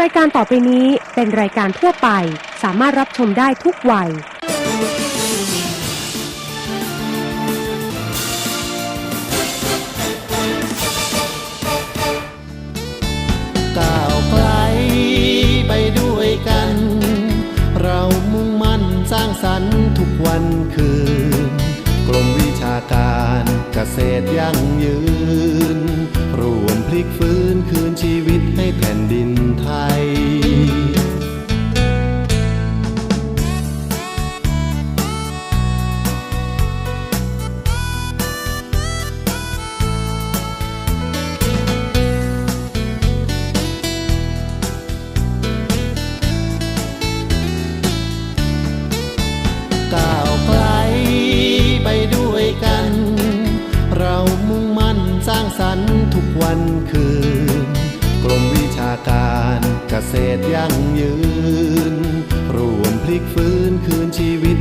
รายการต่อไปนี้เป็นรายการทั่วไป สามารถรับชมได้ทุกวัย ก้าวไกลไปด้วยกัน เรามุ่งมั่นสร้างสรรค์ทุกวันคืนกรมวิชาการเกษตรยั่งยืน รวมพลิกฟื้นคืนชีวิต ตยั่งยืน รวมพลิกฟื้นคืนชีวิต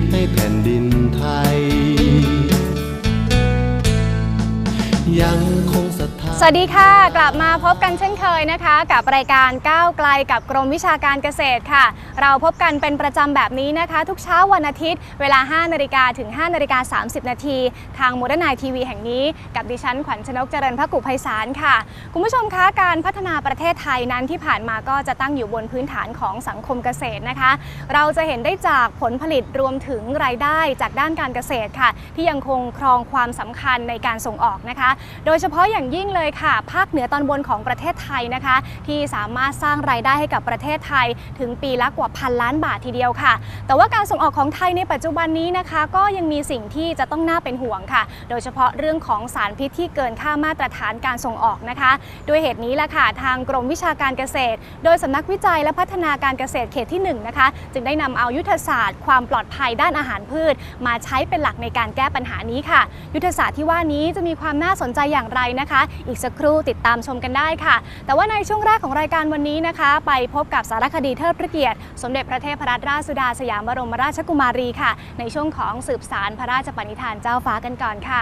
สวัสดีค่ะ กลับมาพบกันเช่นเคยนะคะ กับรายการก้าวไกลกับกรมวิชาการเกษตรค่ะ เราพบกันเป็นประจำแบบนี้นะคะ ทุกเช้าวันอาทิตย์ เวลา 5นาฬิกาถึง 5นาฬิกา30 นาทีทางมูดนายทีวีแห่งนี้ กับดิฉันขวัญชนกเจริญพระกุไพศาลค่ะ คุณผู้ชมคะการพัฒนาประเทศไทยนั้นที่ผ่านมาก็จะตั้งอยู่บนพื้นฐานของสังคมเกษตรนะคะ เราจะเห็นได้จากผลผลิตรวมถึงรายได้จากด้านการเกษตรค่ะ ที่ยังคงครองความสำคัญในการส่งออกนะคะ โดยเฉพาะอย่างยิ่งเลยค่ะ ภาคเหนือตอนบนของประเทศไทยนะคะ ที่สามารถสร้างรายได้ให้กับประเทศไทยถึงปีละกว่าพันล้านบาททีเดียวค่ะ แต่ว่าการส่งออกของไทยในปัจจุบันนี้นะคะ ก็ยังมีสิ่งที่จะต้องน่าเป็นห่วงค่ะ โดยเฉพาะเรื่องของสารพิษที่เกินค่ามาตรฐานการส่งออกนะคะด้วยเหตุนี้แหละค่ะทางกรมวิชาการเกษตร โดยสำนักวิจัยและพัฒนาการเกษตรเขตที่ 1 นะคะ จึงได้นำเอายุทธศาสตร์ ความปลอดภัยด้านอาหารพืช มาใช้เป็นหลักในการแก้ปัญหานี้ค่ะ ยุทธศาสตร์ที่ว่านี้จะมีความน่าสนใจอย่างไรนะคะ อีกสักครู่ติดตามชมกันได้ค่ะ แต่ว่าในช่วงแรกของรายการวันนี้นะคะ ไปพบกับสารคดีเทิดพระเกียรติ สมเด็จพระเทพรัตนราชสุดาสยามบรมราชกุมารีค่ะ ในช่วงของสืบสารพระราชปณิธานเจ้าฟ้ากันก่อนค่ะ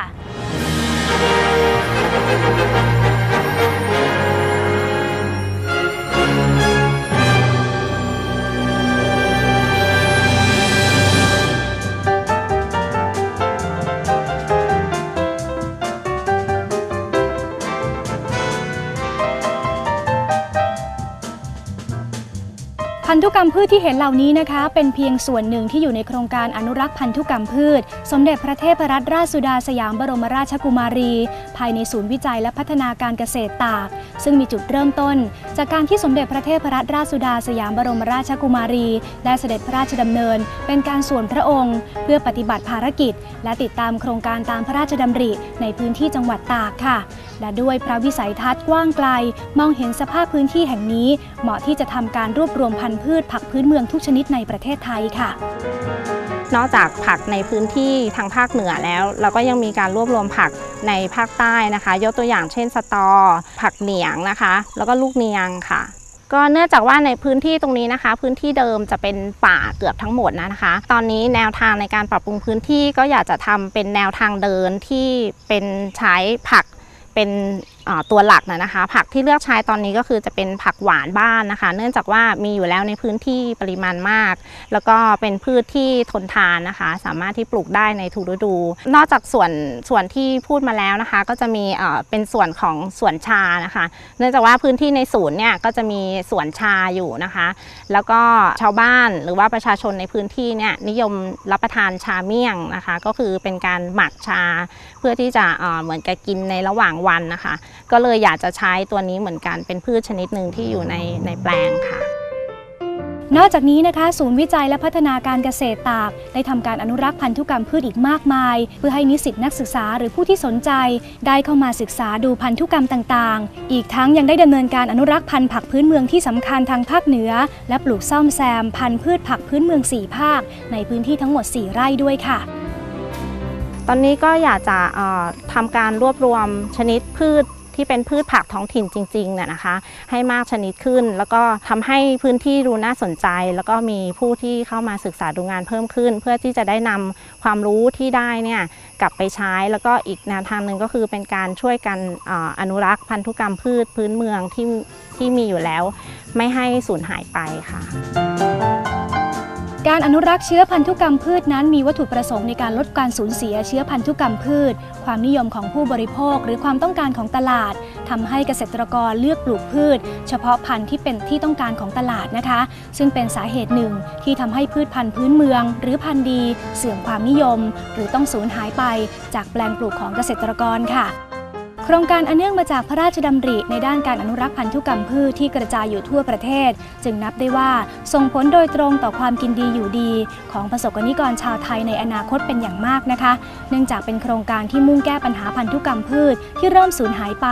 พันธุกรรมพืชที่เห็นเหล่านี้นะคะ เป็นเพียงส่วนหนึ่งที่อยู่ในโครงการอนุรักษ์พันธุกรรมพืช สมเด็จพระเทพรัตนราชสุดาสยามบรมราชกุมารี ภายในศูนย์วิจัยและพัฒนาการเกษตรตาก ซึ่งมีจุดเริ่มต้น จากการที่สมเด็จพระเทพรัตนราชสุดาสยามบรมราชกุมารี ได้เสด็จพระราชดำเนิน เป็นการส่วนพระองค์ เพื่อปฏิบัติภารกิจ และติดตามโครงการตามพระราชดำริในพื้นที่จังหวัดตากค่ะและด้วยพระวิสัยทัศน์กว้างไกล มองเห็นสภาพพื้นที่แห่งนี้ เหมาะที่จะทำการรวบรวมพันธุ์พืชผักพื้นเมืองทุกชนิดในประเทศไทยค่ะนอกจากผักในพื้นที่ทางภาคเหนือแล้ว เราก็ยังมีการรวบรวมผักในภาคใต้นะคะ ยกตัวอย่างเช่นสตอ ผักเหนียงนะคะ แล้วก็ลูกเนียงค่ะ ก็เนื่องจากว่าในพื้นที่ตรงนี้นะคะ พื้นที่เดิมจะเป็นป่าเกือบทั้งหมดนะคะ ตอนนี้แนวทางในการปรับปรุงพื้นที่ก็อยากจะทำเป็นแนวทางเดินที่เป็นใช้ผัก เป็นตัวหลักนะนะคะ ผักที่เลือกใช้ตอนนี้ก็คือจะเป็นผักหวานบ้านนะคะ เนื่องจากว่ามีอยู่แล้วในพื้นที่ปริมาณมาก แล้วก็เป็นพืชที่ทนทานนะคะ สามารถที่ปลูกได้ในทุกฤดู นอกจากส่วนส่วนที่พูดมาแล้วนะคะ ก็จะมีเป็นส่วนของสวนชานะคะ เนื่องจากว่าพื้นที่ในศูนย์เนี่ยก็จะมีสวนชาอยู่นะคะ แล้วก็ชาวบ้านหรือว่าประชาชนในพื้นที่เนี่ยนิยมรับประทานชาเมี่ยงนะคะ ก็คือเป็นการหมักชา พื่อที่จะเหมือนกับกินในระหว่างวันนะคะ ก็เลยอยากจะใช้ตัวนี้เหมือนกันเป็นพืชชนิดหนึ่งที่อยู่ในในแปลงค่ะนอกจากนี้นะคะศูนย์วิจัยและพัฒนาการเกษตรตาก ได้ทำการอนุรักษ์พันธุกรรมพืชอีกมากมาย เพื่อให้นิสิตนักศึกษาหรือผู้ที่สนใจ ได้เข้ามาศึกษาดูพันธุกรรมต่างๆ อีกทั้งยังได้ดำเนินการอนุรักษ์พันธุ์ผักพื้นเมืองที่สำคัญทางภาคเหนือ และปลูกซ่อมแซมพันธุ์พืชผักพื้นเมือง 4 ภาค ในพื้นที่ทั้งหมด 4 ไร่ด้วยค่ะ ตอนนี้ก็อยากจะทำการรวบรวมชนิดพืชที่เป็นพืชผักท้องถิ่นจริงๆเนี่ยนะคะ ให้มากชนิดขึ้น แล้วก็ทำให้พื้นที่ดูน่าสนใจ แล้วก็มีผู้ที่เข้ามาศึกษาดูงานเพิ่มขึ้น เพื่อที่จะได้นำความรู้ที่ได้เนี่ยกลับไปใช้ แล้วก็อีกแนวทางหนึ่งก็คือเป็นการช่วยกันออนุรักษ์พันธุกรรมพืชพื้นเมืองที่ที่มีอยู่แล้ว ไม่ให้สูญหายไปค่ะ การอนุรักษ์เชื้อพันธุกรรมพืชนั้นมีวัตถุประสงค์ในการลดการสูญเสียเชื้อพันธุกรรมพืช ความนิยมของผู้บริโภคหรือความต้องการของตลาดทำให้เกษตรกรเลือกปลูกพืช เฉพาะพันธุ์ที่เป็นที่ต้องการของตลาดนะคะ ซึ่งเป็นสาเหตุหนึ่งที่ทำให้พืชพันธุ์พื้นเมือง หรือพันธุ์ดี เสื่อมความนิยม หรือต้องสูญหายไป จากแปลงปลูกของเกษตรกรค่ะ โครงการอันเนื่องมาจากพระราชดำริในด้านการอนุรักษ์พันธุกรรมพืชที่กระจายอยู่ทั่วประเทศ จึงนับได้ว่าส่งผลโดยตรงต่อความกินดีอยู่ดี ของประสบกรณิกรชาวไทยในอนาคตเป็นอย่างมากนะคะ เนื่องจากเป็นโครงการที่มุ่งแก้ปัญหาพันธุกรรมพืชที่เริ่มสูญหายไป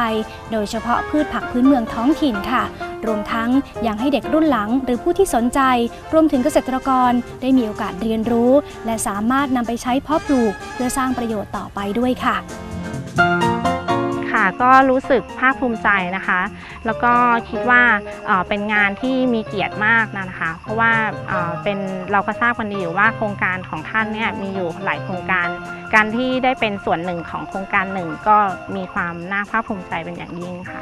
โดยเฉพาะพืชผักพื้นเมืองท้องถิ่นค่ะ รวมทั้งยังให้เด็กรุ่นหลังหรือผู้ที่สนใจ รวมถึงเกษตรกรได้มีโอกาสเรียนรู้ และสามารถนำไปใช้เพาะปลูก เพื่อสร้างประโยชน์ต่อไปด้วยค่ะ ค่ะก็รู้สึกภาคภูมิใจนะคะ แล้วก็คิดว่าเป็นงานที่มีเกียรติมากนะคะ เพราะว่าเป็นเราก็ทราบกันดีอยู่ว่าโครงการของท่านเนี่ยมีอยู่หลายโครงการ การที่ได้เป็นส่วนหนึ่งของโครงการหนึ่งก็มีความน่าภาคภูมิใจเป็นอย่างยิ่งค่ะ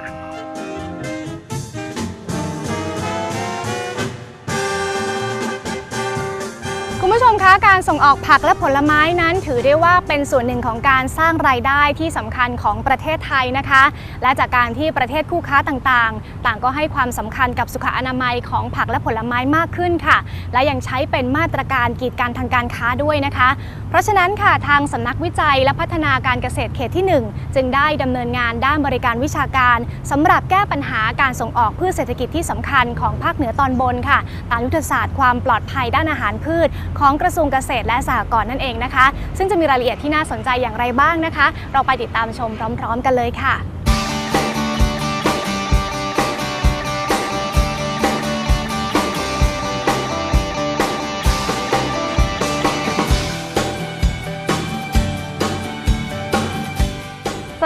ผู้ชมคะการส่งออกผักและผลไม้นั้น ถือได้ว่าเป็นส่วนหนึ่งของการสร้างรายได้ที่สำคัญของประเทศไทยนะคะ และจากการที่ประเทศคู่ค้าต่างๆ ต่างก็ให้ความสำคัญกับสุขอนามัยของผักและผลไม้มากขึ้นค่ะ และยังใช้เป็นมาตรการกีดกันทางการค้าด้วยนะคะ เพราะฉะนั้นค่ะทางสำนักวิจัยและพัฒนาการเกษตรเขตที่ 1 จึงได้ดำเนินงานด้านบริการวิชาการสำหรับแก้ปัญหาการส่งออกพืชเศรษฐกิจที่สำคัญของภาคเหนือตอนบนค่ะ ตามยุทธศาสตร์ความปลอดภัยด้านอาหารพืช ของกระทรวงเกษตรและสหกรณ์นั่นเองนะคะ ซึ่งจะมีรายละเอียดที่น่าสนใจอย่างไรบ้างนะคะ เราไปติดตามชมพร้อม ๆ กันเลยค่ะ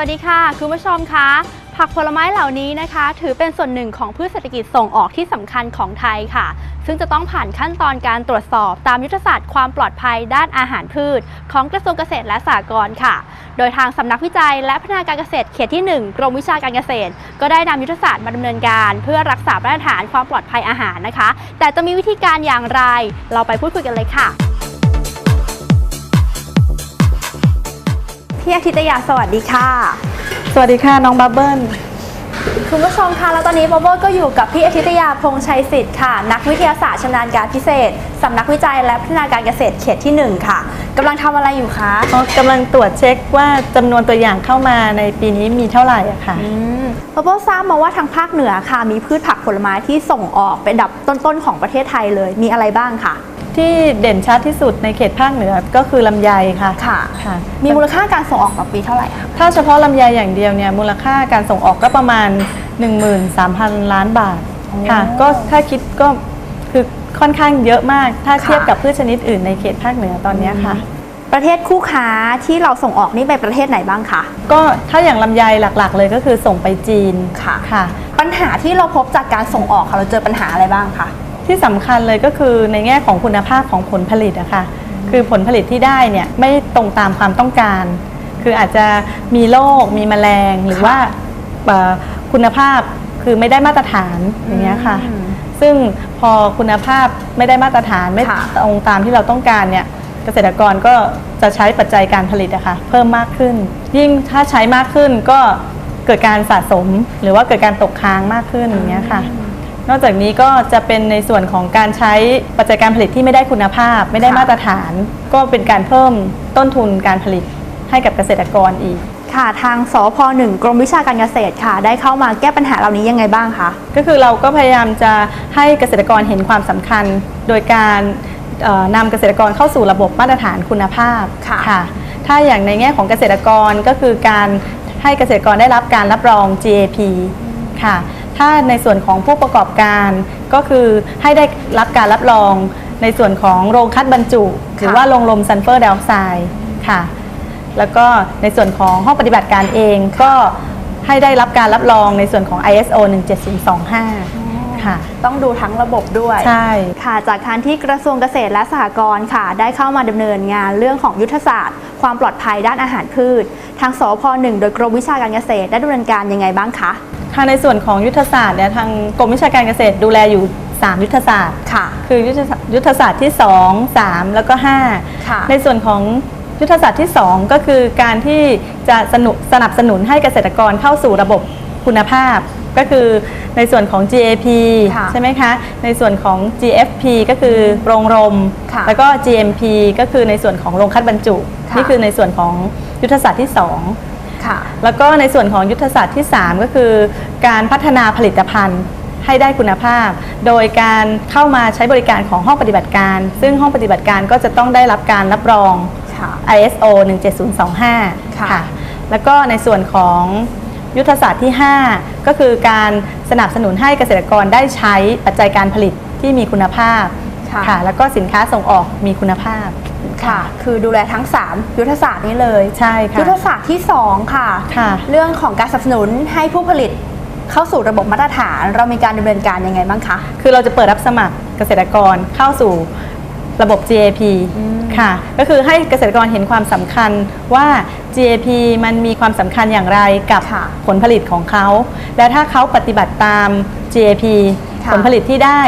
วัสดีค่ะ คุณผู้ชมคะผักผลไม้เหล่านี้นะคะ ถือเป็นส่วนหนึ่งของพืชเศรษฐกิจส่งออกที่สำคัญของไทยค่ะ ซึ่งจะต้องผ่านขั้นตอนการตรวจสอบตามยุทธศาสตร์ความปลอดภัยด้านอาหารพืช ของกระทรวงเกษตรและสหกรณ์ค่ะ โดยทางสำนักวิจัยและพัฒนาการเกษตรเขตที่ 1 กรมวิชาการเกษตร ก็ได้นำยุทธศาสตร์มาดำเนินการ เพื่อรักษามาตรฐานความปลอดภัยอาหารนะคะ แต่จะมีวิธีการอย่างไร เราไปพูดคุยกันเลยค่ะ พี่อาทิตยาสวัสดีค่ะ สวัสดีค่ะน้องบับเบิ้ลคุณผู้ชมคะแล้วตอนนี้โบโบก็อยู่กับพี่อาทิตยาพงษ์ชัยสิทธิ์ค่ะ นักวิทยาศาสตร์ชำนาญการพิเศษสำนักวิจัยและพัฒนาการเกษตรเขตที่ 1 ค่ะกำลังทำอะไรอยู่คะกำลังตรวจเช็คว่าจำนวนตัวอย่างเข้ามาในปีนี้มีเท่าไหร่อะค่ะอืมโบโบทราบมาว่าทางภาคเหนือค่ะ มีพืชผักผลไม้ที่ส่งออกเป็นอันดับต้นๆของประเทศไทยเลยมีอะไรบ้างคะ ที่เด่นชัดที่สุดในเขตภาคเหนือก็คือลำไยค่ะค่ะ ค่ะมีมูลค่าการส่งออกต่อปีเท่าไหร่คะถ้าเฉพาะลำไยอย่างเดียวเนี่ยมูลค่าการส่งออกก็ประมาณ 13,000 ล้านบาทค่ะ ก็ถ้าคิดก็คือค่อนข้างเยอะมาก ถ้าเทียบกับพืชชนิดอื่นในเขตภาคเหนือตอนเนี้ยค่ะ ประเทศคู่ค้าที่เราส่งออกนี่ไปประเทศไหนบ้างคะก็ถ้าอย่างลำไยหลักๆ เลยก็คือส่งไปจีนค่ะค่ะ ปัญหาที่เราพบจากการส่งออกค่ะเราเจอปัญหาอะไรบ้างคะ ที่สำคัญเลยก็คือในแง่ของคุณภาพของผลผลิตอะค่ะคือผลผลิตที่ได้เนี่ยไม่ตรงตามความต้องการ คืออาจจะมีโรคมีแมลงหรือว่าเอ่อคุณภาพคือไม่ได้มาตรฐานอย่างเงี้ยค่ะอืมซึ่งพอคุณภาพไม่ได้มาตรฐานไม่ค่ะตรงตามที่เราต้องการเนี่ยเกษตรกรก็จะใช้ปัจจัยการผลิตอะค่ะเพิ่มมากขึ้น ยิ่งถ้าใช้มากขึ้นก็เกิดการสะสม หรือว่าเกิดการตกค้างมากขึ้นอย่างเงี้ยค่ะ นอกจากนี้ก็จะเป็นในส่วนของการใช้ปัจจัยการผลิตที่ไม่ได้คุณภาพ ไม่ได้ค่ะมาตรฐาน ก็เป็นการเพิ่มต้นทุนการผลิตให้กับเกษตรกรอีกค่ะทางสพหนึ่งกรมวิชาการเกษตรค่ะ ได้เข้ามาแก้ปัญหาเหล่านี้ยังไงบ้างคะก็คือเราก็พยายามจะให้เกษตรกรเห็นความสำคัญ โดยการเอ่อนำเกษตรกรเข้าสู่ระบบมาตรฐานคุณภาพค่ะ ถ้าอย่างในแง่ของเกษตรกรก็คือการให้เกษตรกรได้รับการรับรอง GAP ค่ะ ถ้าในส่วนของผู้ประกอบการก็คือให้ได้รับการรับรองในส่วนของโรงคัดบรรจุ หรือว่าโรงลมซัลเฟอร์ไดออกไซด์ค่ะ แล้วก็ในส่วนของห้องปฏิบัติการเองก็ให้ได้รับการรับรองในส่วนของ ISO 17025 ค่ะ ต้องดูทั้งระบบด้วยใช่ค่ะจากการที่กระทรวงเกษตรและสหกรณ์ค่ะ ได้เข้ามาดำเนินงานเรื่องของยุทธศาสตร์ ความปลอดภัยด้านอาหารพืช ทางสพหนึ่งโดยกรมวิชาการเกษตรได้ดำเนินการยังไงบ้างคะค่ะในส่วนของยุทธศาสตร์เนี่ยทางกรมวิชาการเกษตรดูแลอยู่ 3 ยุทธศาสตร์ค่ะคือยุทธศาสตร์ยุทธศาสตร์ที่ 2 3 แล้วก็ค่ะ5ในส่วนของยุทธศาสตร์ที่ 2 ก็คือการที่จะสนุสนับสนุนให้เกษตรกรเข้าสู่ระบบคุณภาพ ก็คือในส่วนของ GAP ค่ะใช่ไหมคะ ในส่วนของ GFP ก็คือโรงรม ค่ะแล้วก็ GMP ก็คือในส่วนของโรงคัดบรรจุ ค่ะ นี่คือในส่วนของยุทธศาสตร์ที่ 2 ค่ะ แล้วก็ในส่วนของยุทธศาสตร์ที่ 3 ก็คือ การพัฒนาผลิตภัณฑ์ให้ได้คุณภาพ โดยการเข้ามาใช้บริการของห้องปฏิบัติการ ซึ่งห้องปฏิบัติการก็จะต้องได้รับการรับรอง ค่ะ ISO 17025 ค่ะค่ะแล้วก็ในส่วนของ ยุทธศาสตร์ที่ 5 ก็คือการสนับสนุนให้เกษตรกรได้ใช้ปัจจัยการผลิตที่มีคุณภาพค่ะแล้วก็สินค้าส่งออกมีคุณภาพ ค่ะ คือดูแลทั้ง 3 ยุทธศาสตร์นี้เลย ใช่ค่ะ ยุทธศาสตร์ที่ 2 ค่ะ ค่ะ เรื่องของการสนับสนุนให้ผู้ผลิตเข้าสู่ระบบมาตรฐาน เรามีการดำเนินการยังไงบ้างคะ คือเราจะเปิดรับสมัครเกษตรกรเข้าสู่ ระบบ GAP ค่ะ ก็คือให้เกษตรกรเห็นความสำคัญว่า GAP มันมีความสำคัญอย่างไรกับค่ะผลผลิตของเขา และถ้าเขาปฏิบัติตาม GAP ค่ะผลผลิตที่ได้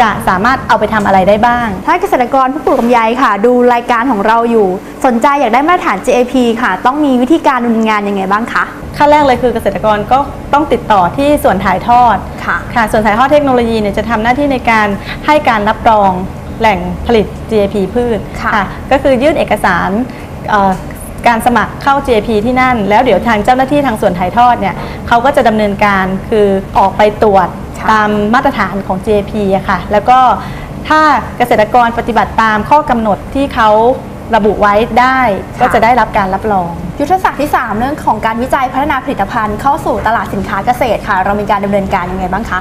จะสามารถเอาไปทำอะไรได้บ้าง ถ้าเกษตรกรผู้ปลูกลำไยค่ะ ดูรายการของเราอยู่ สนใจอยากได้มาตรฐาน GAP ค่ะ ต้องมีวิธีการดำเนินงานยังไงบ้างคะ ขั้นแรกเลยคือเกษตรกรก็ต้องติดต่อที่ส่วนถ่ายทอดค่ะค่ะส่วนถ่ายทอดเทคโนโลยีเนี่ยจะทำหน้าที่ในการให้การรับรอง แหล่งผลิต GAP พืชค่ะก็คือยื่นเอกสารเอ่อการสมัครเข้า GAP ที่นั่น แล้วเดี๋ยวทางเจ้าหน้าที่ทางส่วนถ่ายทอดเนี่ยเขาก็จะดำเนินการคือออกไปตรวจค่ะตามมาตรฐานของ GAP อะค่ะ แล้วก็ถ้าเกษตรกรปฏิบัติตามข้อกำหนดที่เขาระบุไว้ได้ก็จะได้รับการรับรอง ยุทธศาสตร์ที่ 3 เรื่องของการวิจัยพัฒนาผลิตภัณฑ์เข้าสู่ตลาดสินค้าเกษตรค่ะ เรามีการดำเนินการยังไงบ้างคะ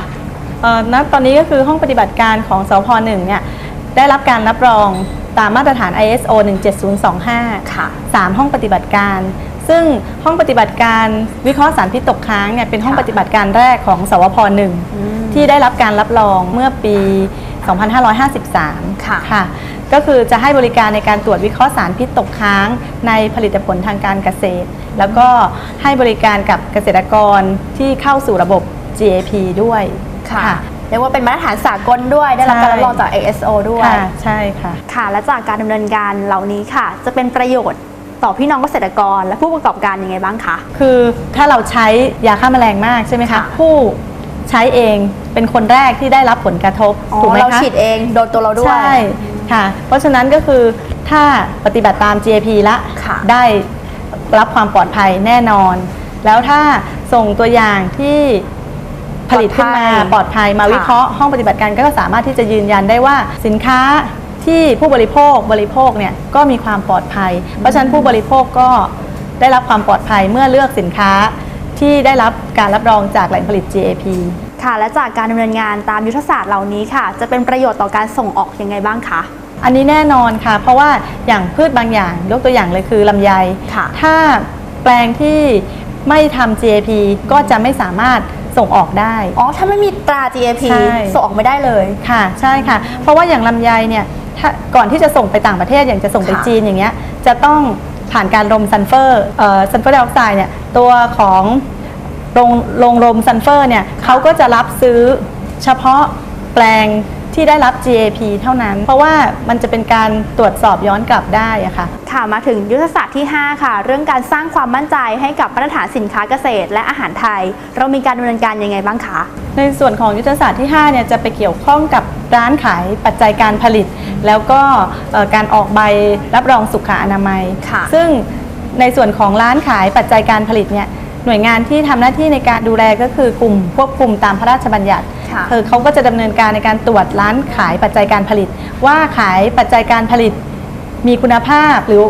เอ่อณตอนนี้ก็คือห้องปฏิบัติการของสพหนึ่งเนี่ย ได้รับการรับรองตามมาตรฐาน ISO 17025 ค่ะ 3 ห้องปฏิบัติการ ซึ่งห้องปฏิบัติการวิเคราะห์สารพิษตกค้างเนี่ยเป็นห้องค่ะปฏิบัติการแรกของสวพหนึ่งอืมที่ได้รับการรับรองเมื่อปี 2553 ค่ะค่ะก็คือจะให้บริการในการตรวจวิเคราะห์สารพิษตกค้างในผลิตผลทางการเกษตร แล้วก็ให้บริการกับเกษตรกรที่เข้าสู่ระบบ GAP ด้วยค่ะ เรียกว่าเป็นมาตรฐานสากลด้วย ได้รับการรับรองจาก ASO ด้วย ค่ะใช่ค่ะ ค่ะ และจากการดำเนินการเหล่านี้ค่ะ จะเป็นประโยชน์ต่อพี่น้องเกษตรกรและผู้ประกอบการยังไงบ้างคะ คือถ้าเราใช้ยาฆ่าแมลงมากใช่ไหมคะค่ะ ผู้ใช้เองเป็นคนแรกที่ได้รับผลกระทบอ๋อถูกไหมคะ เราฉีดเองโดนตัวเราด้วย ใช่ค่ะ เพราะฉะนั้นก็คือถ้าปฏิบัติตาม GAP ละค่ะได้รับความปลอดภัยแน่นอน แล้วถ้าส่งตัวอย่างที่ ผลิตขึ้นมาปลอดภัยมาค่ะวิเคราะห์ห้องปฏิบัติการก็สามารถที่จะยืนยันได้ว่าสินค้าที่ผู้บริโภคบริโภคเนี่ยก็มีความปลอดภัย เพราะฉะนั้นผู้บริโภคก็ได้รับความปลอดภัยเมื่อเลือกสินค้าที่ได้รับการรับรองจากแหล่งผลิต GAP ค่ะ และจากการดำเนินงานตามยุทธศาสตร์เหล่านี้ค่ะ จะเป็นประโยชน์ต่อการส่งออกยังไงบ้างคะอันนี้แน่นอนค่ะ เพราะว่าอย่างพืชบางอย่างยกตัวอย่างเลยคือลำไยค่ะถ้าแปลงที่ไม่ทำ GAP ก็จะไม่สามารถ ส่งออกได้ อ๋อ ถ้าไม่มีตรา GAP ใช่ ส่งออกไม่ได้เลย ค่ะ ใช่ค่ะ เพราะว่าอย่างลำไยเนี่ยถ้าก่อนที่จะส่งไปต่างประเทศอย่างจะส่งไปค่ะ จีนอย่างเงี้ยจะต้องผ่านการรมซัลเฟอร์เอ่อซัลเฟอร์ไดออกไซด์เนี่ยตัวของโรงโรงรมซัลเฟอร์เนี่ยเขาก็จะรับซื้อเฉพาะแปลง ที่ได้รับ GAP เท่านั้น เพราะว่ามันจะเป็นการตรวจสอบย้อนกลับได้อะค่ะค่ะมาถึงยุทธศาสตร์ที่ 5 ค่ะ เรื่องการสร้างความมั่นใจให้กับมาตรฐานสินค้าเกษตร และอาหารไทย เรามีการดำเนินการยังไงบ้างคะในส่วนของยุทธศาสตร์ที่5เนี่ยจะไปเกี่ยวข้องกับร้านขายปัจจัยการผลิต แล้วก็เอ่อการออกใบรับรองสุขอนามัยค่ะซึ่งในส่วนของร้านขายปัจจัยการผลิตเนี่ยหน่วยงานที่ทำหน้าที่ในการดูแลก็คือกลุ่มควบคุมตามพระราชบัญญัติ ค่ะคือเขาก็จะดำเนินการในการตรวจร้านขายปัจจัยการผลิต ว่าขายปัจจัยการผลิตมีคุณภาพหรือ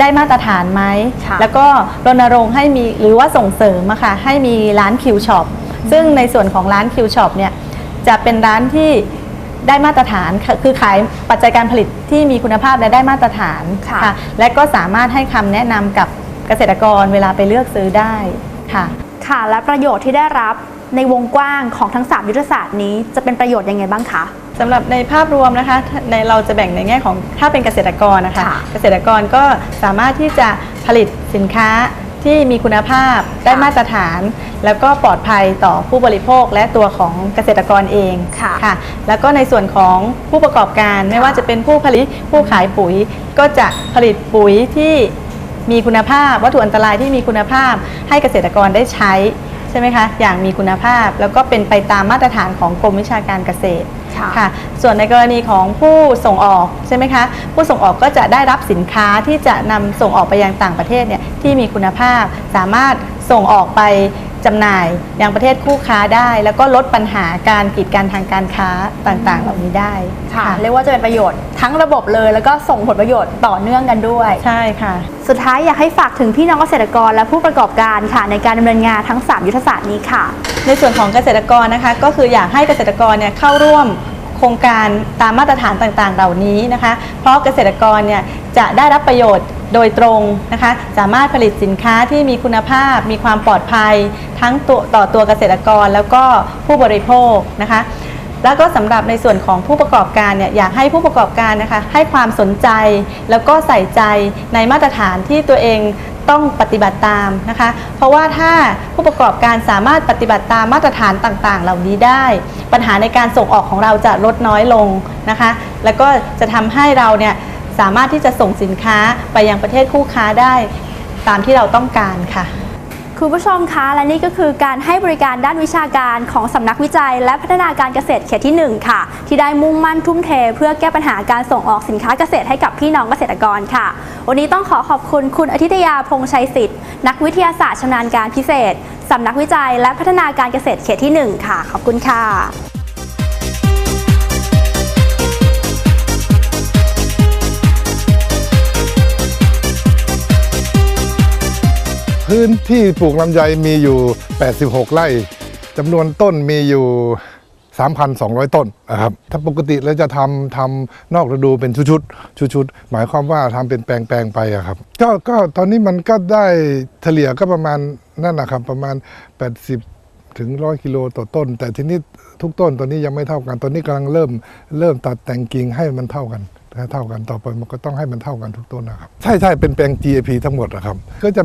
ได้มาตรฐานไหมค่ะแล้วก็รณรงค์ให้มีหรือว่าส่งเสริมอะค่ะให้มีร้านคิวช็อปซึ่งในส่วนของร้านคิวช็อปเนี่ยจะเป็นร้านที่ได้มาตรฐานค่ะคือขายปัจจัยการผลิตที่มีคุณภาพและได้มาตรฐานค่ะและก็สามารถให้คำแนะนำกับเกษตรกรเวลาไปเลือกซื้อได้ค่ะ ค่ะ และประโยชน์ที่ได้รับ ในวงกว้างของทั้ง 3 ยุทธศาสตร์นี้จะเป็นประโยชน์ยังไงบ้างคะ สำหรับในภาพรวมนะคะในเราจะแบ่งในแง่ของถ้าเป็นเกษตรกรนะคะ ค่ะเกษตรกรก็สามารถที่จะผลิตสินค้าทที่มีคุณภาพได้มาตรฐาน แล้วก็ปลอดภัยต่อผู้บริโภคและตัวของเกษตรกรเองค่ะแล้วก็ในส่วนของผู้ประกอบการไม่ว่าจะเป็นผู้ผลิตผู้ขายปุ๋ย ก็จะผลิตปุ๋ยที่มีคุณภาพ วัตถุอันตรายที่มีคุณภาพให้เกษตรกรได้ใช้ ใช่ไหมคะ อย่างมีคุณภาพ แล้วก็เป็นไปตามมาตรฐานของกรมวิชาการเกษตรค่ะค่ะส่วนในกรณีของผู้ส่งออกใช่ไหมคะ ผู้ส่งออกก็จะได้รับสินค้าที่จะนำส่งออกไปยังต่างประเทศเนี่ยที่มีคุณภาพ สามารถส่งออกไป จำหน่ายยังประเทศคู่ค้าได้ แล้วก็ลดปัญหาการกีดกันทางการค้าต่างๆ เหล่านี้ได้ ค่ะ เรียกว่าจะเป็นประโยชน์ทั้งระบบเลย แล้วก็ส่งผลประโยชน์ต่อเนื่องกันด้วย ใช่ค่ะ สุดท้ายอยากให้ฝากถึงพี่น้องเกษตรกรและผู้ประกอบการค่ะ ในการดำเนินงานทั้ง 3 ยุทธศาสตร์นี้ค่ะ ในส่วนของเกษตรกรนะคะ ก็คืออยากให้เกษตรกรเนี่ยเข้าร่วมโครงการตามมาตรฐานต่างๆ เหล่านี้นะคะ เพราะเกษตรกรเนี่ยจะได้รับประโยชน์ โดยตรงนะคะ สามารถผลิตสินค้าที่มีคุณภาพ มีความปลอดภัย ทั้งตัวต่อตัวเกษตรกรแล้วก็ผู้บริโภคนะคะ แล้วก็สำหรับในส่วนของผู้ประกอบการเนี่ยอยากให้ผู้ประกอบการนะคะ ให้ความสนใจแล้วก็ใส่ใจในมาตรฐานที่ตัวเองต้องปฏิบัติตามนะคะ เพราะว่าถ้าผู้ประกอบการสามารถปฏิบัติตามมาตรฐานต่างๆ เหล่านี้ได้ ปัญหาในการส่งออกของเราจะลดน้อยลงนะคะ แล้วก็จะทำให้เราเนี่ย สามารถที่จะส่งสินค้าไปยังประเทศคู่ค้าได้ ตามที่เราต้องการค่ะ คุณผู้ชมคะและนี่ก็คือการให้บริการด้านวิชาการของสำนักวิจัย และพัฒนาการเกษตรเขตที่ 1 ค่ะ ที่ได้มุ่งมั่นทุ่มเท เพื่อแก้ปัญหาการส่งออกสินค้าเกษตรให้กับพี่น้องเกษตรกรค่ะ วันนี้ต้องขอขอบคุณคุณอธิตยาพงษ์ชัยสิทธิ์นักวิทยาศาสตร์ชำนาญการพิเศษสำนักวิจัย และพัฒนาการเกษตรเขตที่ 1 ค่ะ ขอบคุณค่ะ พื้นที่ปลูกลำไยมีอยู่ 86 ไร่จำนวนต้นมีอยู่ 3,200 ต้นนะครับ ถ้าปกติเราจะทำทำนอกฤดูเป็นชุดๆชุดๆหมายความว่าทำเป็นแปลงๆไปอะครับก็ก็ตอนนี้มันก็ได้เฉลี่ยก็ประมาณนั่นนะครับประมาณ 80 ถึง 100 กิโลต่อต้น แต่ทีนี้ทุกต้นตอนนี้ยังไม่เท่ากัน ตอนนี้กำลังเริ่มเริ่มตัดแต่งกิ่งให้มันเท่ากัน ถ้าเท่ากันต่อไปมันก็ต้องให้มันเท่ากันทุกต้นนะครับ ใช่ใช่เป็นแปลง GAP ทั้งหมดนะครับ ก็จะ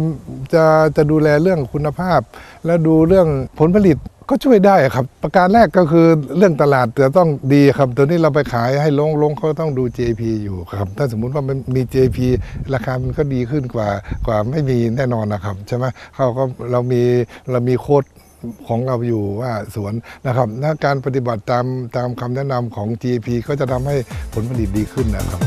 จะจะดูแลเรื่องคุณภาพ และดูเรื่องผลผลิตก็ช่วยได้ครับ ประการแรกก็คือเรื่องตลาดจะต้องดีครับตัวนี้เราไปขายให้ลงลงเขาต้องดู GAP อยู่ครับ ถ้าสมมุติว่ามันมี GAP ราคามันก็ดีขึ้นกว่ากว่าไม่มีแน่นอนนะครับใช่ไหมเขาก็เรามีเรามีโค้ด ของเราอยู่ว่าสวนนะครับถ้าการปฏิบัติตามตามคำแนะนำของ GAP ก็จะทำให้ผลผลิตดีขึ้นนะครับ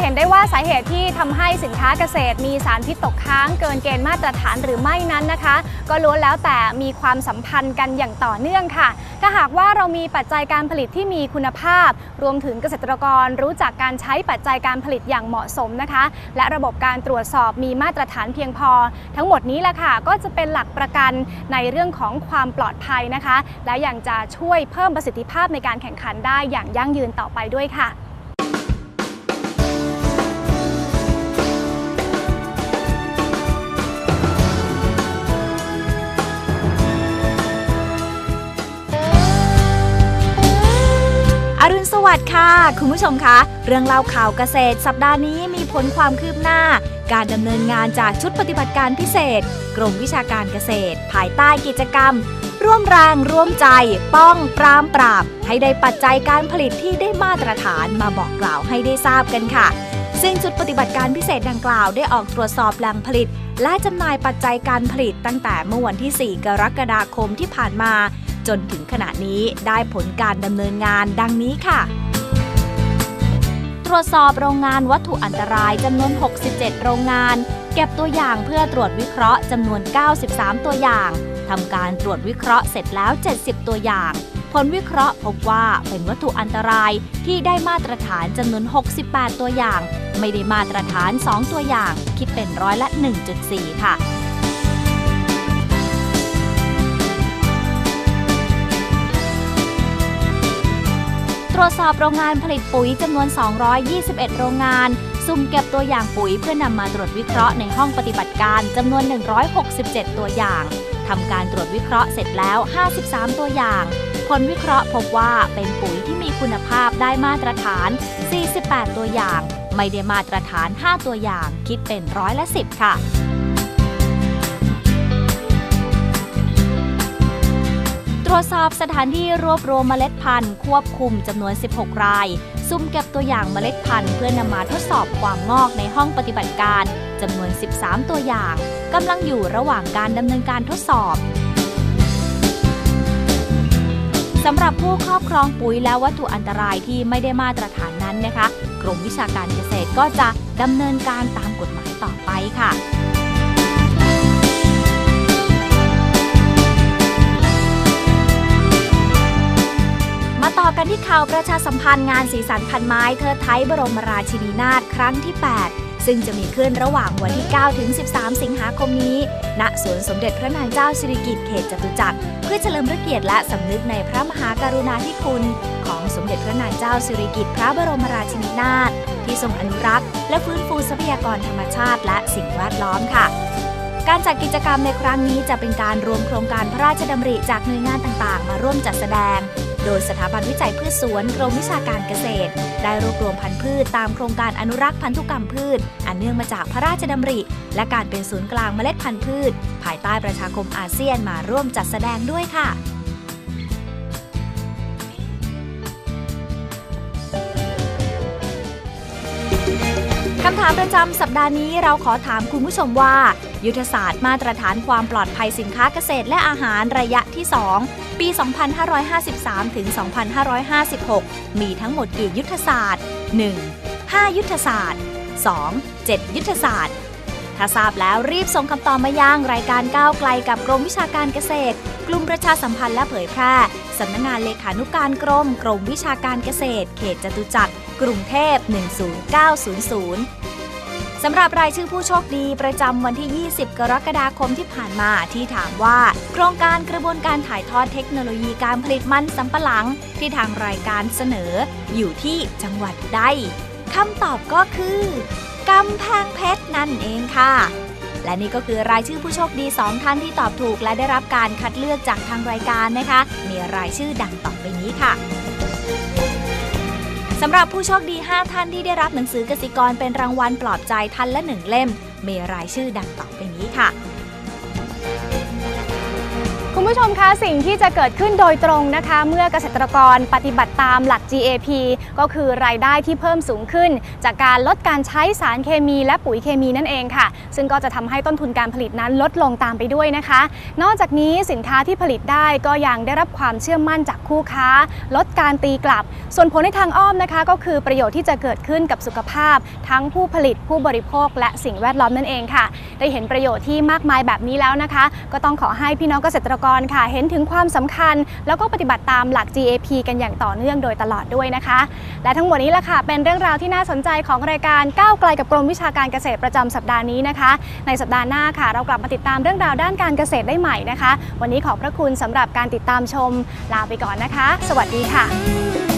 เห็นได้ว่าสาเหตุที่ทำให้สินค้าเกษตร มีสารพิษตกค้างเกินเกณฑ์มาตรฐานหรือไม่นั้นนะคะ ก็ล้วนแล้วแต่มีความสัมพันธ์กันอย่างต่อเนื่องค่ะ ถ้าหากว่าเรามีปัจจัยการผลิตที่มีคุณภาพ รวมถึงเกษตรกรรู้จักการใช้ปัจจัยการผลิตอย่างเหมาะสมนะคะ และระบบการตรวจสอบมีมาตรฐานเพียงพอ ทั้งหมดนี้แหละค่ะ ก็จะเป็นหลักประกันในเรื่องของความปลอดภัยนะคะ และยังจะช่วยเพิ่มประสิทธิภาพในการแข่งขันได้อย่างยั่งยืนต่อไปด้วยค่ะ วัสดิ์ค่ะ คุณผู้ชมคะเรื่องเล่าข่าวเกษตร สัปดาห์นี้มีผลความคืบหน้า การดำเนินงานจากชุดปฏิบัติการพิเศษ กรมวิชาการเกษตร ภายใต้กิจกรรม ร่วมแรงร่วมใจ ป้องปรามปราบ ให้ได้ปัจจัยการผลิตที่ได้มาตรฐานมาบอกกล่าวให้ได้ทราบกันค่ะ ซึ่งชุดปฏิบัติการพิเศษดังกล่าวได้ออกตรวจสอบแหล่งผลิต และจำหน่ายปัจจัยการผลิตตั้งแต่เมื่อวันที่ 4 กรกฎาคมที่ผ่านมา จนถึงขณะนี้ได้ผลการดำเนินงานดังนี้ค่ะ ตรวจสอบโรงงานวัตถุอันตรายจำนวน 67 โรงงาน เก็บตัวอย่างเพื่อตรวจวิเคราะห์จำนวน 93 ตัวอย่างทำการตรวจวิเคราะห์เสร็จแล้ว 70 ตัวอย่าง ผลวิเคราะห์พบว่าเป็นวัตถุอันตรายที่ได้มาตรฐานจำนวน 68 ตัวอย่าง ไม่ได้มาตรฐาน 2 ตัวอย่าง คิดเป็นร้อยละ 1.4 ค่ะ รวจสอบโรงงานผลิตปุ๋ยจำนวน 221 โรงงานสุ่มเก็บตัวอย่างปุ๋ยเพื่อนำมาตรวจวิเคราะห์ในห้องปฏิบัติการจำนวน 167 ตัวอย่างทำการตรวจวิเคราะห์เสร็จแล้ว 53 ตัวอย่างผผลวิเคราะห์พบว่าเป็นปุ๋ยที่มีคุณภาพได้มาตรฐาน 48 ตัวอย่าง ไม่ได้มาตรฐาน 5 ตัวอย่าง คิดเป็นร้อยละ 10 ค่ะ รวจสอบสถานที่รวบรวมเมล็ดพันธุ์ควบคุมจำนวน 16 ราย ซุ่มเก็บตัวอย่างเมล็ดพันธุ์เพื่อนำมาทดสอบความงอกในห้องปฏิบัติการจำนวน 13 ตัวอย่างกำลังอยู่ระหว่างการดำเนินการทดสอบสำหรับผู้ครอบครองปุ๋ยและวัตถุอันตรายที่ไม่ได้มาตรฐานนั้นนะคะ กรมวิชาการเกษตรก็จะดำเนินการตามกฎหมายต่อไปค่ะ มาต่อกันที่ข่าวประชาสัมพันธ์งานสีสันพันไม้เทิดไทยบรมราชินีนาถครั้งที่ 8 ซึ่งจะมีขึ้นระหว่างวันที่ 9 ถึง 13 สิงหาคมนี้ ณ สวนสมเด็จพระนางเจ้าสิริกิติ์เขตจตุจักร เพื่อเฉลิมพระเกียรติและสำนึกในพระมหากรุณาธิคุณ ของสมเด็จพระนางเจ้าสิริกิติ์พระบรมราชินีนาถที่ทรงอนุรักษ์ และฟื้นฟูทรัพยากรธรรมชาติและสิ่งแวดล้อมค่ะการจัดกิจกรรมในครั้งนี้จะเป็นการรวมโครงการพระราชดำริจากหน่วยงานต่างๆ มาร่วมจัดแสดง โดยสถาบันวิจัยพืชสวนกรมวิชาการเกษตร ได้รวบรวมพันธุ์พืชตามโครงการอนุรักษ์พันธุกรรมพืช อันเนื่องมาจากพระราชดำริ และการเป็นศูนย์กลางเมล็ดพันธุ์พืช ภายใต้ประชาคมอาเซียนมาร่วมจัดแสดงด้วยค่ะำถามประจำสัปดาห์นี้เราขอถามคุณผู้ชมว่า ยุทธศาสตร์มาตรฐานความปลอดภัยสินค้าเกษตรและอาหารระยะที่ 2 ปี 2553 ถึง 2556 มีทั้งหมดกี่ยุทธศาสตร์ 1. 5 ยุทธศาสตร์ 2. 7 ยุทธศาสตร์ ถ้าทราบแล้วรีบส่งคำตอบมายังรายการก้าวไกลกับกรมวิชาการเกษตร กลุ่มประชาสัมพันธ์และเผยแพร่สำนักงานเลขานุการกรม กรมวิชาการเกษตร เขตจตุจักร กรุงเทพ 10900 สำหรับรายชื่อผู้โชคดีประจำวันที่ 20 กรกฎาคมที่ผ่านมาที่ถามว่า โครงการกระบวนการถ่ายทอดเทคโนโลยีการผลิตมันสำปะหลัง ที่ทางรายการเสนอ อยู่ที่จังหวัดใดคำตอบก็คือกำแพงเพชรนั่นเองค่ะ และนี่ก็คือรายชื่อผู้โชคดี 2 ท่านที่ตอบถูกและได้รับการคัดเลือกจากทางรายการนะคะ มีรายชื่อดังต่อไปนี้ค่ะ สำหรับผู้โชคดี 5 ท่านที่ได้รับหนังสือกสิกรเป็นรางวัลปลอบใจท่านละหนึ่งเล่ม มีรายชื่อดังต่อไปนี้ค่ะ คุณผู้ชมคะสิ่งที่จะเกิดขึ้นโดยตรงนะคะ เมื่อเกษตรกรปฏิบัติตามหลัก GAP ก็คือรายได้ที่เพิ่มสูงขึ้น จากการลดการใช้สารเคมีและปุ๋ยเคมีนั่นเองค่ะ ซึ่งก็จะทำให้ต้นทุนการผลิตนั้นลดลงตามไปด้วยนะคะ นอกจากนี้สินค้าที่ผลิตได้ก็ยังได้รับความเชื่อมั่นจากคู่ค้า ลดการตีกลับ ส่วนผลในทางอ้อมนะคะ ก็คือประโยชน์ที่จะเกิดขึ้นกับสุขภาพ ทั้งผู้ผลิตผู้บริโภค และสิ่งแวดล้อมนั่นเองค่ะ ได้เห็นประโยชน์ที่มากมายแบบนี้แล้วนะคะ ก็ต้องขอให้พี่น้องเกษตรกรค่ะ เห็นถึงความสำคัญ แล้วก็ปฏิบัติตามหลัก GAP กันอย่างต่อเนื่องโดยตลอดด้วยนะคะ และทั้งหมดนี้แหละค่ะ เป็นเรื่องราวที่น่าสนใจของรายการก้าวไกลกับกรมวิชาการเกษตรประจำสัปดาห์นี้นะคะ ในสัปดาห์หน้าค่ะ เรากลับมาติดตามเรื่องราวด้านการเกษตรได้ใหม่นะคะ วันนี้ขอบพระคุณสำหรับการติดตามชมลาไปก่อนนะคะ สวัสดีค่ะ